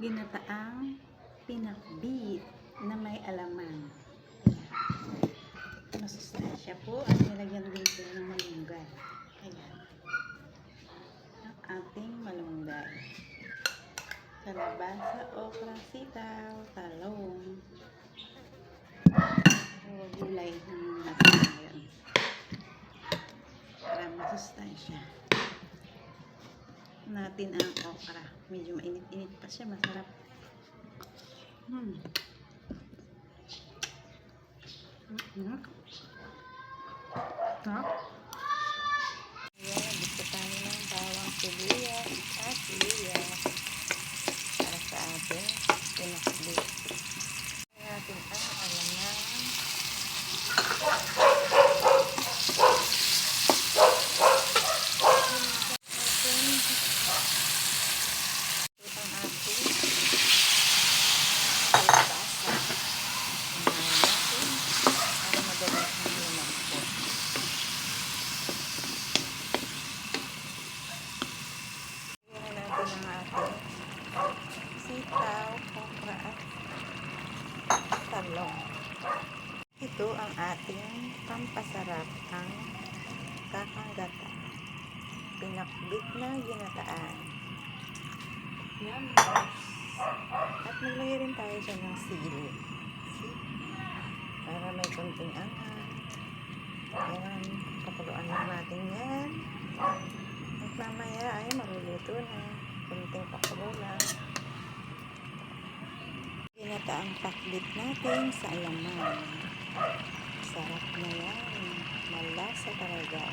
ginataang pinakbit na may alaman. Masustansya po at nilagyan din po ng malunggay. Ayan. Ang ating malunggay. Kalabasa, okra, sitaw, talong. O gulay ng natin ngayon. Para masustansya natin ang okra. Medyo mainit-init pa siya. Masarap. Hmm. Hmm. Ha? Ayan, gusto tayo ng bawang sibuyas at sibuyas para sa ating pinakbit. Ayan natin ang alaman. Ating ito ang ating kalabasa. Unahin natin para madalas ng lamang po. Lagyan na natin ang ating sitaw, okra at talong. Ito ang ating pampasarap ang kakanggata. Pinakbit na ginataan. Yan. At maglagay rin tayo dyan ng sili. Para may konting anghang. Ayan. Pakuluan lang natin yan. At mamaya ay maluluto na. Konting pakulo lang. Ginataang pakbit natin sa alaman. Sarap na yan. Malasa talaga.